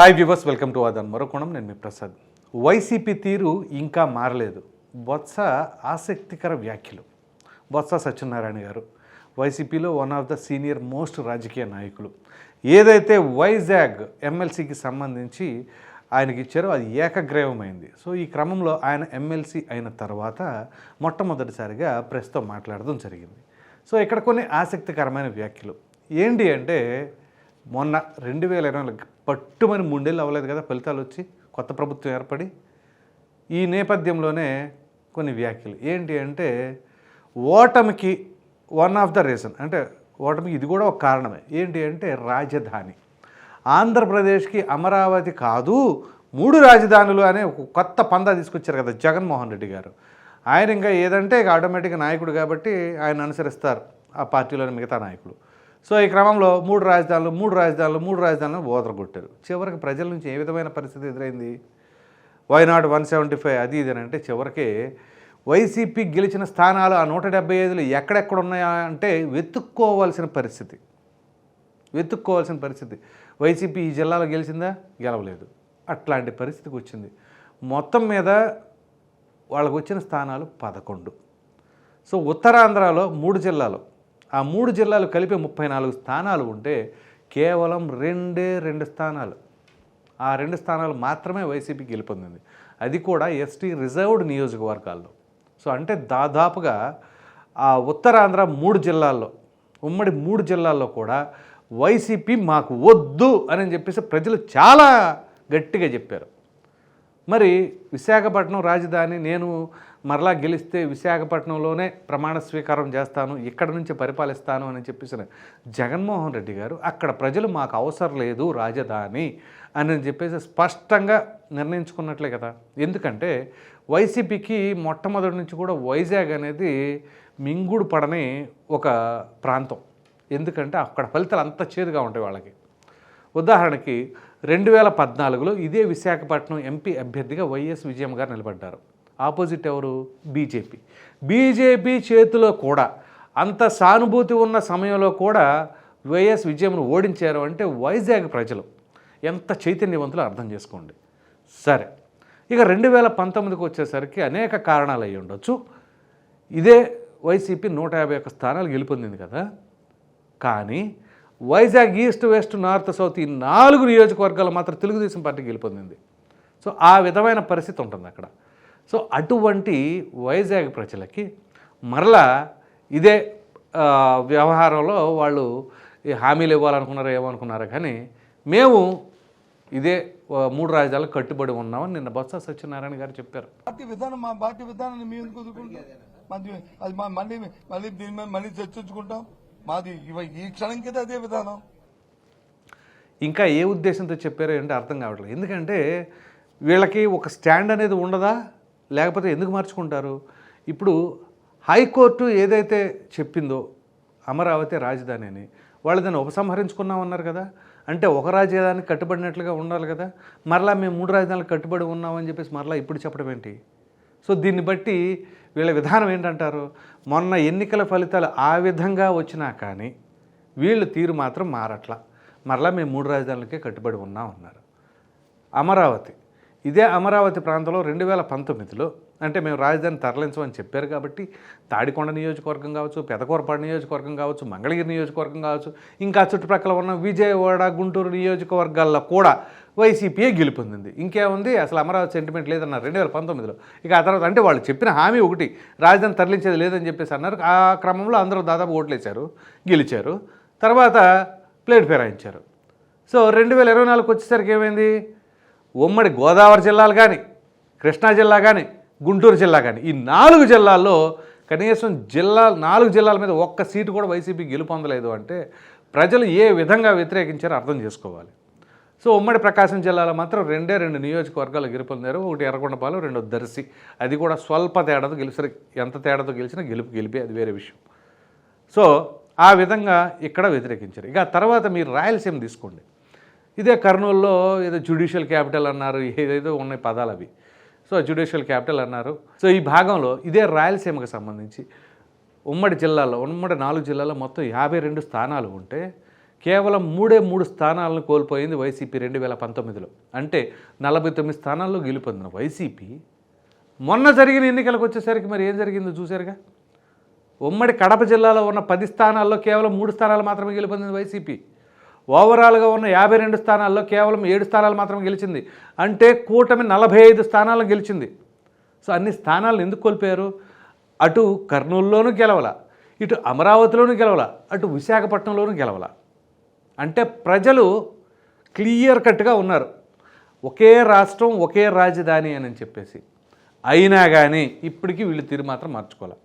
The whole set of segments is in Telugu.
హాయ్ వ్యూవర్స్ వెల్కమ్ టు అదన్ మరొకోణం నేను మీ ప్రసాద్ వైసీపీ తీరు ఇంకా మారలేదు. బొత్స ఆసక్తికర వ్యాఖ్యలు. బొత్స సత్యనారాయణ గారు వైసీపీలో one of the senior most రాజకీయ నాయకులు. ఏదైతే వైజాగ్ ఎమ్మెల్సీకి సంబంధించి ఆయనకి ఇచ్చారో అది ఏకగ్రీవమైంది సో ఈ క్రమంలో ఆయన ఎమ్మెల్సీ అయిన తర్వాత మొట్టమొదటిసారిగా ప్రెస్తో మాట్లాడడం జరిగింది. సో ఇక్కడ కొన్ని ఆసక్తికరమైన వ్యాఖ్యలు. ఏంటి అంటే మొన్న రెండు వేల ఇరవై నాలుగు పట్టుమని మూడేళ్ళు అవ్వలేదు కదా ఫలితాలు వచ్చి కొత్త ప్రభుత్వం ఏర్పడి ఈ నేపథ్యంలోనే కొన్ని వ్యాఖ్యలు. ఏంటి అంటే ఓటమికి వన్ ఆఫ్ ద రీజన్ అంటే ఓటమికి ఇది కూడా ఒక కారణమే. ఏంటి అంటే రాజధాని. ఆంధ్రప్రదేశ్కి అమరావతి కాదు మూడు రాజధానులు అనే ఒక కొత్త పందా తీసుకొచ్చారు కదా జగన్మోహన్ రెడ్డి గారు. ఆయన ఇంకా ఏదంటే ఇక ఆటోమేటిక్గా నాయకుడు కాబట్టి ఆయన అనుసరిస్తారు ఆ పార్టీలోని మిగతా నాయకులు. సో ఈ క్రమంలో మూడు రాజధానులు మూడు రాజధానులు మూడు రాజధానులు ఓదరగొట్టారు చివరికి ప్రజల నుంచి ఏ విధమైన పరిస్థితి ఎదురైంది? వైనాడు వన్ సెవెంటీ ఫైవ్ అది ఇది అని అంటే చివరికి వైసీపీ గెలిచిన స్థానాలు ఆ నూట డెబ్బై ఐదులు ఎక్కడెక్కడ ఉన్నాయా అంటే వెతుక్కోవాల్సిన పరిస్థితి. వెతుక్కోవాల్సిన పరిస్థితి. వైసీపీ ఈ జిల్లాలో గెలిచిందా? గెలవలేదు. అట్లాంటి పరిస్థితికి వచ్చింది. మొత్తం మీద వాళ్ళకు వచ్చిన స్థానాలు పదకొండు. సో ఉత్తరాంధ్రలో మూడు జిల్లాలు. ఆ మూడు జిల్లాలు కలిపి ముప్పై నాలుగు స్థానాలు ఉంటే కేవలం రెండే రెండు స్థానాలు. ఆ రెండు స్థానాలు మాత్రమే వైసీపీ గెలుపొందింది. అది కూడా ఎస్టీ రిజర్వ్డ్ నియోజకవర్గాల్లో. సో అంటే దాదాపుగా ఆ ఉత్తరాంధ్ర మూడు జిల్లాల్లో ఉమ్మడి మూడు జిల్లాల్లో కూడా వైసీపీ మాకు వద్దు అని చెప్పేసి ప్రజలు చాలా గట్టిగా చెప్పారు. మరి విశాఖపట్నం రాజధాని నేను మరలా గెలిస్తే విశాఖపట్నంలోనే ప్రమాణ స్వీకారం చేస్తాను ఇక్కడ నుంచి పరిపాలిస్తాను అని చెప్పేసి జగన్మోహన్ రెడ్డి గారు అక్కడ ప్రజలు మాకు అవసరం లేదు రాజధాని అని చెప్పేసి స్పష్టంగా నిర్ణయించుకున్నట్లే కదా. ఎందుకంటే వైసీపీకి మొట్టమొదటి నుంచి కూడా వైజాగ్ అనేది మింగుడు పడని ఒక ప్రాంతం. ఎందుకంటే అక్కడ ఫలితాలు అంత చేదుగా ఉంటాయి వాళ్ళకి. ఉదాహరణకి రెండు వేల పద్నాలుగులో ఇదే విశాఖపట్నం ఎంపీ అభ్యర్థిగా వైఎస్ విజయం గారు నిలబడ్డారు. ఆపోజిట్ ఎవరు? బీజేపీ. బీజేపీ చేతిలో కూడా అంత సానుభూతి ఉన్న సమయంలో కూడా వైఎస్ విజయంను ఓడించారు అంటే వైజాగ్ ప్రజలు ఎంత చైతన్యవంతులు అర్థం చేసుకోండి. సరే ఇక రెండు వేల పంతొమ్మిదికి వచ్చేసరికి అనేక కారణాలు అయి ఉండొచ్చు. ఇదే వైసీపీ నూట యాభై ఒక్క స్థానాలు గెలుపొందింది కదా. కానీ Vizag east west north south ఈ నాలుగు నియోజకవర్గాలు మాత్రం తెలుగుదేశం పార్టీ గెలుపొందింది. సో ఆ విధమైన పరిస్థితి ఉంటుంది అక్కడ. సో అటువంటి వైజాగ్ ప్రజలకి మరలా ఇదే వ్యవహారంలో వాళ్ళు ఈ హామీలు ఇవ్వాలనుకున్నారో ఏమనుకున్నారో కానీ మేము ఇదే మూడు రాజధానులకు కట్టుబడి ఉన్నామని నిన్న బొత్స సత్యనారాయణ గారు చెప్పారు. పార్టీ విధానం మా పార్టీ విధానాన్ని మేము అది మా మళ్ళీ మళ్ళీ దీని మీద మళ్ళీ చర్చించుకుంటాం? మాది ఈ క్షణంకి అదే విధానం. ఇంకా ఏ ఉద్దేశంతో చెప్పారో ఏంటో అర్థం కావట్లేదు. ఎందుకంటే వీళ్ళకి ఒక స్టాండ్ అనేది ఉండదా? లేకపోతే ఎందుకు మార్చుకుంటారు? ఇప్పుడు హైకోర్టు ఏదైతే చెప్పిందో అమరావతి రాజధాని అని వాళ్ళు దాన్ని ఉపసంహరించుకున్నామన్నారు కదా? అంటే ఒక రాజధానికి కట్టుబడినట్లుగా ఉండాలి కదా? మరలా మేము మూడు రాజధానులకు కట్టుబడి ఉన్నామని చెప్పేసి మరలా ఇప్పుడు చెప్పడం ఏంటి? సో దీన్ని బట్టి వీళ్ళ విధానం ఏంటంటారు? మొన్న ఎన్నికల ఫలితాలు ఆ విధంగా వచ్చినా కానీ వీళ్ళు తీరు మాత్రం మారట్లా. మరలా మేము మూడు రాజధానులకే కట్టుబడి ఉన్నాం అన్నారు. అమరావతి. ఇదే అమరావతి ప్రాంతంలో రెండు వేల పంతొమ్మిదిలో అంటే మేము రాజధాని తరలించమని చెప్పారు కాబట్టి తాడికొండ నియోజకవర్గం కావచ్చు పెదకూరపాడు నియోజకవర్గం కావచ్చు మంగళగిరి నియోజకవర్గం కావచ్చు ఇంకా చుట్టుప్రక్కల ఉన్న విజయవాడ గుంటూరు నియోజకవర్గాల్లో కూడా వైసీపీయే గెలుపొందింది. ఇంకేముంది? అసలు అమరావతి సెంటిమెంట్ లేదన్నారు రెండు వేల పంతొమ్మిదిలో. ఇక ఆ తర్వాత అంటే వాళ్ళు చెప్పిన హామీ ఒకటి రాజధాని తరలించేది లేదని చెప్పేసి అన్నారు. ఆ క్రమంలో అందరూ దాదాపు ఓట్లేశారు గెలిచారు. తర్వాత ప్లేట్ ఫిరాయించారు సో రెండు వేల ఇరవై నాలుగుకి వచ్చేసరికి ఏమైంది? ఉమ్మడి గోదావరి జిల్లాలు కానీ కృష్ణా జిల్లా కానీ గుంటూరు జిల్లా కానీ ఈ నాలుగు జిల్లాల్లో కనీసం జిల్లా నాలుగు జిల్లాల మీద ఒక్క సీటు కూడా వైసీపీ గెలుపొందలేదు అంటే ప్రజలు ఏ విధంగా వ్యతిరేకించారో అర్థం చేసుకోవాలి. సో ఉమ్మడి ప్రకాశం జిల్లాలో మాత్రం రెండే రెండు నియోజకవర్గాలు గెలుపొందారు. ఒకటి ఎర్రగొండపాలెం రెండు దర్శి. అది కూడా స్వల్ప తేడాతో గెలిచిన ఎంత తేడాతో గెలిచినా గెలుపు గెలిపే అది వేరే విషయం. సో ఆ విధంగా ఇక్కడ వ్యతిరేకించారు. ఇక తర్వాత మీరు రాయలసీమ తీసుకోండి. ఇదే కర్నూలులో ఏదో జ్యుడిషియల్ క్యాపిటల్ అన్నారు ఏదేదో ఉన్నాయి పదాలు అవి. సో జ్యుడిషియల్ క్యాపిటల్ అన్నారు. సో ఈ భాగంలో ఇదే రాయలసీమకు సంబంధించి ఉమ్మడి జిల్లాలో ఉమ్మడి నాలుగు జిల్లాలో మొత్తం యాభై రెండు స్థానాలు ఉంటే కేవలం మూడే మూడు స్థానాలను కోల్పోయింది వైసీపీ రెండు వేల పంతొమ్మిదిలో. అంటే నలభై తొమ్మిది స్థానాల్లో గెలుపొందిన వైసీపీ మొన్న జరిగిన ఎన్నికలకు వచ్చేసరికి మరి ఏం జరిగిందో చూశారుగా? ఉమ్మడి కడప జిల్లాలో ఉన్న పది స్థానాల్లో కేవలం మూడు స్థానాలు మాత్రమే గెలుపొందింది వైసీపీ. ఓవరాల్గా ఉన్న యాభై రెండు స్థానాల్లో కేవలం ఏడు స్థానాలు మాత్రమే గెలిచింది. అంటే కూటమి నలభై ఐదు స్థానాలను గెలిచింది. సో అన్ని స్థానాలను ఎందుకు కోల్పోయారు? అటు కర్నూలులోనూ గెలవల ఇటు అమరావతిలోనూ గెలవల అటు విశాఖపట్నంలోనూ గెలవల. అంటే ప్రజలు క్లియర్ కట్గా ఉన్నారు. ఒకే రాష్ట్రం ఒకే రాజధాని అని చెప్పేసి. అయినా కానీ ఇప్పటికీ వీళ్ళు తీరు మాత్రం మార్చుకోవాలి.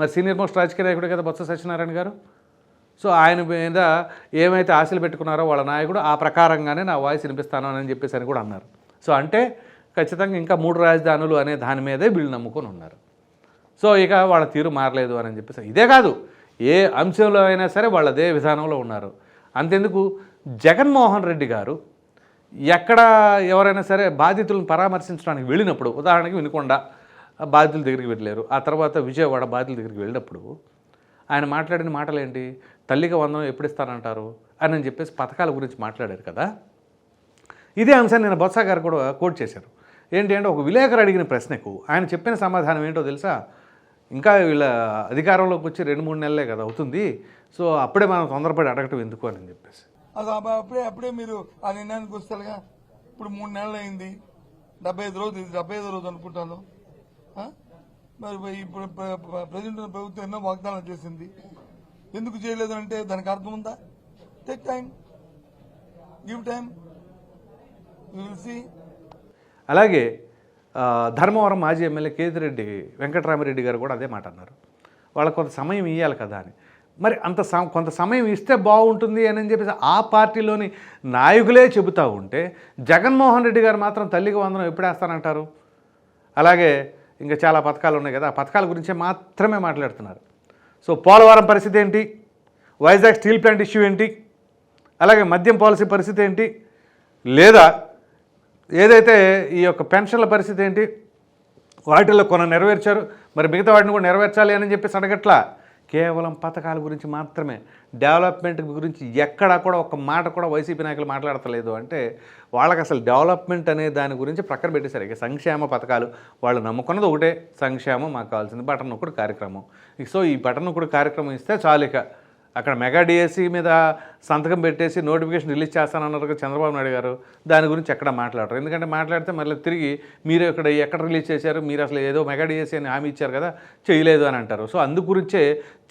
మరి సీనియర్ మోస్ట్ రాజకీయ నాయకుడు కదా బొత్స సత్యనారాయణ గారు? సో ఆయన మీద ఏమైతే ఆశలు పెట్టుకున్నారో వాళ్ళ నాయకుడు ఆ ప్రకారంగానే నా వాయిస్ వినిపిస్తాను అని చెప్పేసి అని కూడా అన్నారు. సో అంటే ఖచ్చితంగా ఇంకా మూడు రాజధానులు అనే దాని మీదే వీళ్ళు నమ్ముకొని ఉన్నారు. సో ఇక వాళ్ళ తీరు మారలేదు అని చెప్పేసి ఇదే కాదు ఏ అంశంలో అయినా సరే వాళ్ళు అదే విధానంలో ఉన్నారు. అంతెందుకు జగన్మోహన్ రెడ్డి గారు ఎక్కడ ఎవరైనా సరే బాధితులను పరామర్శించడానికి వెళ్ళినప్పుడు ఉదాహరణకి వినుకొండ బాధితుల దగ్గరికి వెళ్ళలేరు ఆ తర్వాత విజయవాడ బాధితుల దగ్గరికి వెళ్ళినప్పుడు ఆయన మాట్లాడిన మాటలు ఏంటి తల్లికి వందనం ఎప్పుడు ఇస్తానంటారు అని అని చెప్పేసి పథకాల గురించి మాట్లాడారు కదా. ఇదే అంశాన్ని నేను బొత్స గారు కూడా కోట్ చేశారు. ఏంటి అంటే ఒక విలేకరు అడిగిన ప్రశ్నకు ఆయన చెప్పిన సమాధానం ఏంటో తెలుసా? ఇంకా వీళ్ళ అధికారంలోకి వచ్చి రెండు మూడు నెలలే కదా అవుతుంది. సో అప్పుడే మనం తొందరపడి అడగటం ఎందుకు అని చెప్పేసి. అది అప్పుడే అప్పుడే మీరు ఆ నిర్ణయానికి వస్తారుగా. ఇప్పుడు మూడు నెలలు అయింది. డెబ్బై ఐదు రోజు డెబ్బై ఐదు రోజు అనుకుంటాను. మరి ఇప్పుడు ప్రజెంట్ ప్రభుత్వం ఎన్నో వాగ్దానం చేసింది. ఎందుకు చేయలేదు అంటే దానికి అర్థం ఉందా? Take time give time will see అలాగే ధర్మవరం మాజీ ఎమ్మెల్యే కేతిరెడ్డి వెంకటరామిరెడ్డి గారు కూడా అదే మాట అన్నారు. వాళ్ళకు కొంత సమయం ఇవ్వాలి కదా అని. మరి అంత సమ కొంత సమయం ఇస్తే బాగుంటుంది అని చెప్పేసి ఆ పార్టీలోని నాయకులే చెబుతూ ఉంటే జగన్మోహన్ రెడ్డి గారు మాత్రం తల్లికి వందనం ఎప్పుడేస్తానంటారు? అలాగే ఇంకా చాలా పథకాలు ఉన్నాయి కదా ఆ పథకాల గురించే మాత్రమే మాట్లాడుతున్నారు. సో పోలవరం పరిస్థితి ఏంటి? వైజాగ్ స్టీల్ ప్లాంట్ ఇష్యూ ఏంటి? అలాగే మద్యం పాలసీ పరిస్థితి ఏంటి? లేదా ఏదైతే ఈ యొక్క పెన్షన్ల పరిస్థితి ఏంటి? వాటిల్లో కొన్ని నెరవేర్చారు. మరి మిగతా వాటిని కూడా నెరవేర్చాలి అని చెప్పేసి అడగట్లా? కేవలం పథకాల గురించి మాత్రమే. డెవలప్మెంట్ గురించి ఎక్కడా కూడా ఒక మాట కూడా వైసీపీ నాయకులు మాట్లాడతలేదు అంటే వాళ్ళకి అసలు డెవలప్మెంట్ అనే దాని గురించి ప్రక్కన పెట్టేశారు. ఇక సంక్షేమ పథకాలు వాళ్ళు నమ్ముకున్నది ఒకటే. సంక్షేమం మాకు కావాల్సింది బటన్ ఒకటి కార్యక్రమం. సో ఈ బటన్ ఒకటి కార్యక్రమం ఇస్తే చాలు ఇక. అక్కడ మెగా డిఎస్సి మీద సంతకం పెట్టేసి నోటిఫికేషన్ రిలీజ్ చేస్తానన్నారు చంద్రబాబు నాయుడు గారు దాని గురించి ఎక్కడ మాట్లాడరు. ఎందుకంటే మాట్లాడితే మళ్ళీ తిరిగి మీరు ఇక్కడ ఎక్కడ రిలీజ్ చేశారు మీరు అసలు ఏదో మెగా డిఎస్సి అని హామీ ఇచ్చారు కదా చేయలేదు అని అంటారు. సో అందు గురించే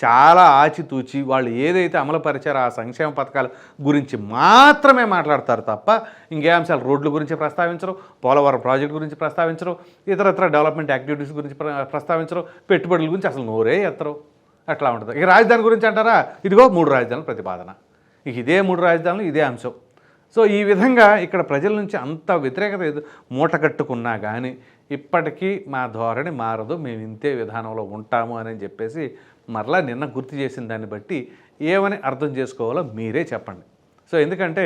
చాలా ఆచితూచి వాళ్ళు ఏదైతే అమలుపరిచారో ఆ సంక్షేమ పథకాల గురించి మాత్రమే మాట్లాడతారు తప్ప ఇంకే అంశాలు రోడ్ల గురించి ప్రస్తావించరు పోలవరం ప్రాజెక్ట్ గురించి ప్రస్తావించరు ఇతర ఇతర డెవలప్మెంట్ యాక్టివిటీస్ గురించి ప్రస్తావించరు పెట్టుబడుల గురించి అసలు నోరే ఎత్తరు. అట్లా ఉంటుంది. ఇక రాజధాని గురించి అంటారా? ఇదిగో మూడు రాజధానుల ప్రతిపాదన. ఇక ఇదే మూడు రాజధానులు ఇదే అంశం. సో ఈ విధంగా ఇక్కడ ప్రజల నుంచి అంత వ్యతిరేకత మూట కట్టుకున్నా కానీ ఇప్పటికీ మా ధోరణి మారదు మేము ఇంతే విధానంలో ఉంటాము అని చెప్పేసి మరలా నిన్న గుర్తు చేసిన దాన్ని బట్టి ఏమని అర్థం చేసుకోవాలో మీరే చెప్పండి. సో ఎందుకంటే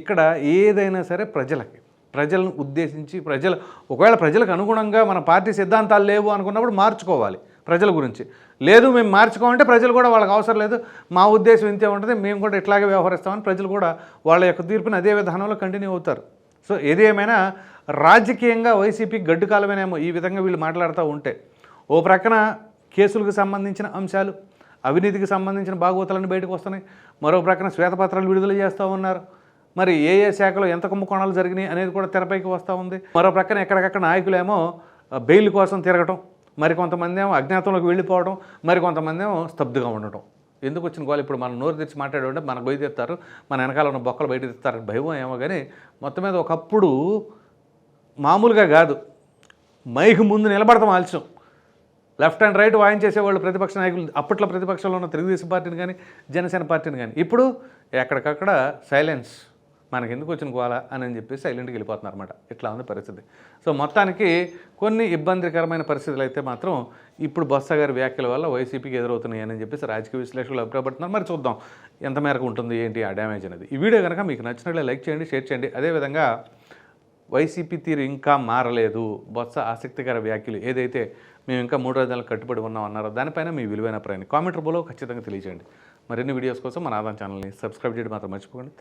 ఇక్కడ ఏదైనా సరే ప్రజలకి ప్రజలను ఉద్దేశించి ప్రజలు ఒకవేళ ప్రజలకు అనుగుణంగా మన పార్టీ సిద్ధాంతాలు లేవు అనుకున్నప్పుడు మార్చుకోవాలి ప్రజల గురించి. లేదు మేము మార్చుకోమంటే ప్రజలు కూడా వాళ్ళకి అవసరం లేదు. మా ఉద్దేశం ఇంతే ఉంటుంది. మేము కూడా ఇట్లాగే వ్యవహరిస్తామని ప్రజలు కూడా వాళ్ళ యొక్క తీర్పుని అదే విధానంలో కంటిన్యూ అవుతారు. సో ఏది ఏమైనా రాజకీయంగా వైసీపీ గడ్డు కాలమేనేమో ఈ విధంగా వీళ్ళు మాట్లాడుతూ ఉంటే ఓ ప్రక్కన కేసులకు సంబంధించిన అంశాలు అవినీతికి సంబంధించిన భాగవతాలన్నీ బయటకు వస్తున్నాయి. మరో ప్రక్కన శ్వేతపత్రాలు విడుదల చేస్తూ ఉన్నారు. మరి ఏ ఏ శాఖలో ఎంత కుంభకోణాలు జరిగినాయి అనేది కూడా తెరపైకి వస్తూ ఉంది. మరో ప్రక్కన ఎక్కడికక్కడ నాయకులేమో బెయిల్ కోసం తిరగటం మరికొంతమంది ఏమో అజ్ఞాతంలోకి వెళ్ళిపోవడం మరికొంతమంది ఏమో స్తబ్దుగా ఉండటం ఎందుకు వచ్చిన గోలు? ఇప్పుడు మనం నోరు తెచ్చి మాట్లాడే మనకు బయట తెస్తారు మన వెనకాల ఉన్న బొక్కలు బయట తెస్తారని భయం ఏమో కానీ మొత్తం మీద ఒకప్పుడు మామూలుగా కాదు. మైక్ ముందు నిలబడతాం ఆలస్యం. లెఫ్ట్ అండ్ రైట్ వాయించేసేవాళ్ళు ప్రతిపక్ష నాయకులు అప్పట్లో ప్రతిపక్షంలో ఉన్న తెలుగుదేశం పార్టీని కానీ జనసేన పార్టీని కానీ ఇప్పుడు ఎక్కడికక్కడ సైలెన్స్. మనకి ఎందుకు వచ్చిన గోల అని అని చెప్పేసి సైలెంట్కి వెళ్ళిపోతున్నారు అనమాట ఇట్లా ఉంది పరిస్థితి. సో మొత్తానికి కొన్ని ఇబ్బందికరమైన పరిస్థితులు అయితే మాత్రం ఇప్పుడు బొత్స గారి వ్యాఖ్యల వల్ల వైసీపీకి ఎదురవుతున్నాయి అని చెప్పేసి రాజకీయ విశ్లేషకులు అభిప్రాయపడుతున్నారు. మరి చూద్దాం ఎంత మేరకు ఉంటుంది ఏంటి ఆ డ్యామేజ్ అనేది. ఈ వీడియో కనుక మీకు నచ్చినట్లే లైక్ చేయండి షేర్ చేయండి. అదేవిధంగా వైసీపీ తీరు ఇంకా మారలేదు. బొత్స ఆసక్తికర వ్యాఖ్యలు ఏదైతే మేము ఇంకా మూడు రోజులు కట్టుబడి ఉన్నాం అన్నారో దానిపైన మీ విలువైన ప్రయాణం కామెంట్ రూపంలో ఖచ్చితంగా తెలియజేయండి. మరిన్ని వీడియోస్ కోసం మన ఆదాం ఛానల్ని సబ్స్క్రైబ్ చేయడం మాత్రం మర్చిపోకండి.